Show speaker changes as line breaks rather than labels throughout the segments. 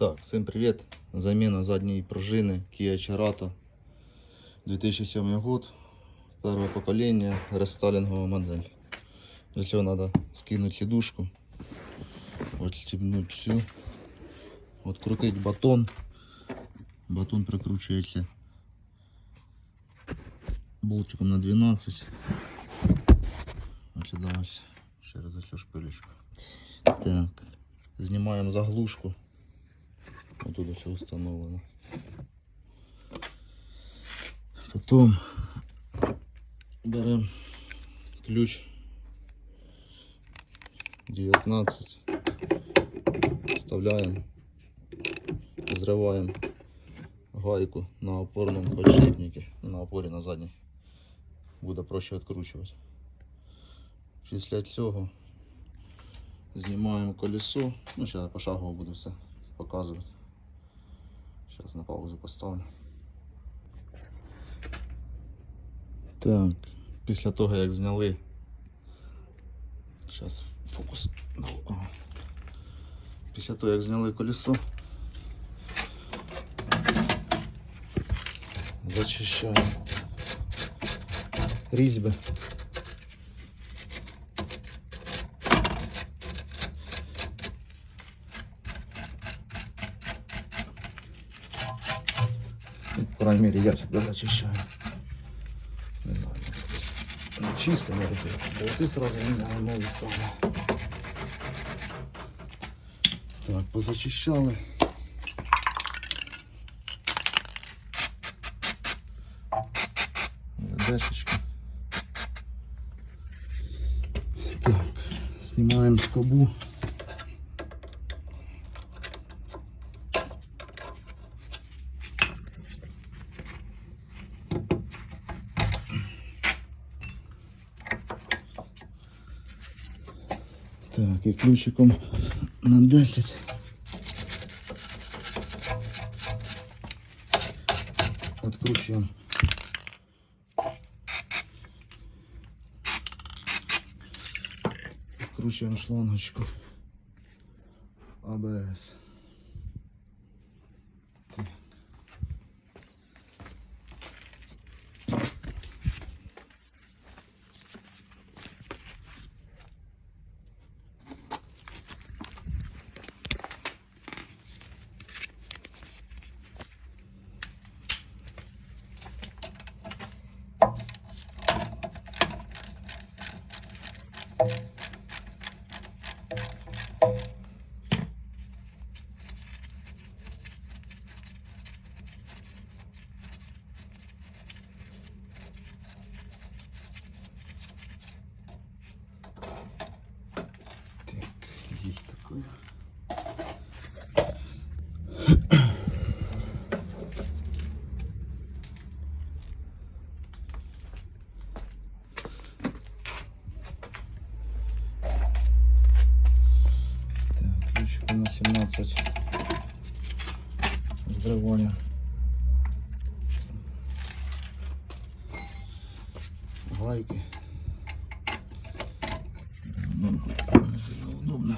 Так, всім привіт. Заміна задньої пружини Kia Cerato 2007 год. Первое поколение, рестайлинговая модель. Для цього надо скинуть сидушку, отстегнуть всю, открутить батон. Батон прикручується болтиком на 12. Ось сюди ось через цю шпилечку. Так, знімаємо заглушку. Отут все установлено. Потім беремо ключ 19, вставляємо, зриваємо гайку на опорному подшипнику, на опорі на задній. Буде проще відкручувати. Після цього знімаємо колесо. Ну, зараз пошагово буду все показувати. Зараз на паузу поставлю. Так, після того як зняли. Зараз фокус. Ну. Після того як зняли колесо. Зачищаємо різьби. Крайней мере, я всегда зачищаю. Не знаю. Ну, чисто надо делать. Болты сразу меняю, новые ставлю. Так, позачищали. Дешечка. Так, снимаем скобу. Так, і ключиком на 10. Откручуємо. Откручуємо шлангочку АБС. ключик на 17 с драгоня. Гайки. Ну, удобно.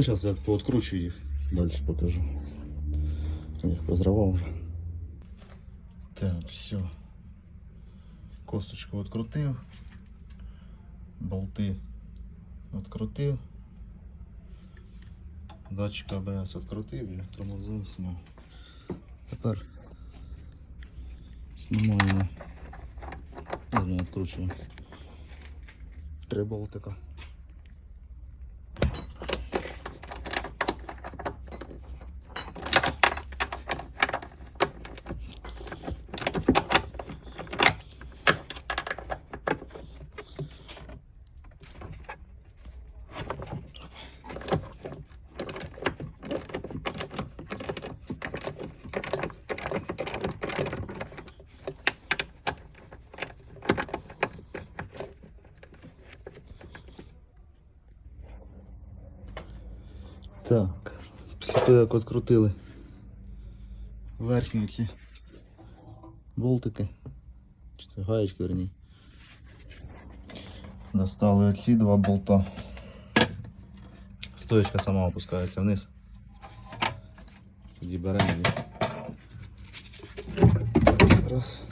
Ну, сейчас я пооткручу їх, дальше покажу. Я їх позривав вже. Так, все. Косточку відкрутив. Болти відкрутив. Датчик АБС відкрутив і тормозив зняв. Тепер знімаємо. Відкручуємо. Три болтика. Так, після як відкрутили верхні ці болтики, чи гаєчки верні. Достали оці два болта. Стоечка сама опускається вниз. Тоді беремо. Раз.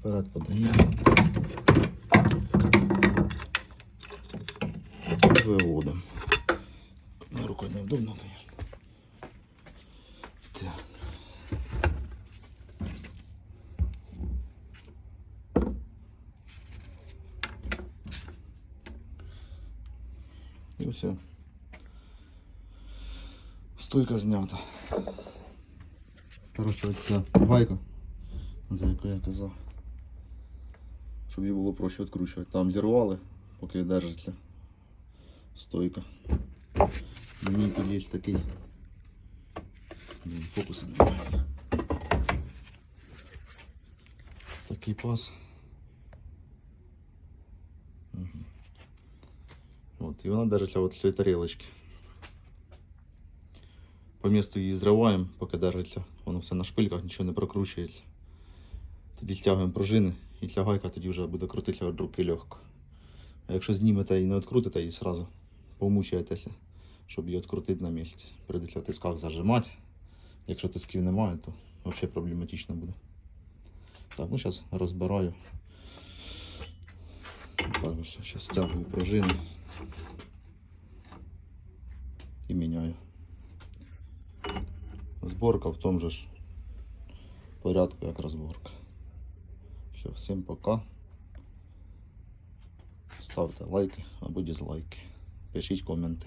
Вперед подаємо. І все. Стойка знята. Коротше, оця гайка, за яку я казав. Щоб її було проще відкручувати. Там зірвали, поки держиться стойка. Мені тут є такий. Блін, фокуса немає. Такий пас. Угу. От, і вона держиться от цієї тарілочки. По місту її зриваємо, поки держиться. Воно все на шпильках, нічого не прокручується. Тоді стягуємо пружини і ця гайка тоді вже буде крутитися від руки легко. А якщо знімете і не відкрутите її зразу, помучаєтеся, щоб її відкрутити на місці. Прийдеться в тисках зажимати. Якщо тисків немає, то взагалі проблематично буде. Так, ну зараз розбираю. Так, ось зараз стягую пружини і міняю. Зборка в тому же ж порядку, як розборка. Все, всім пока. Ставте лайки або дизлайки. Пишіть коменти.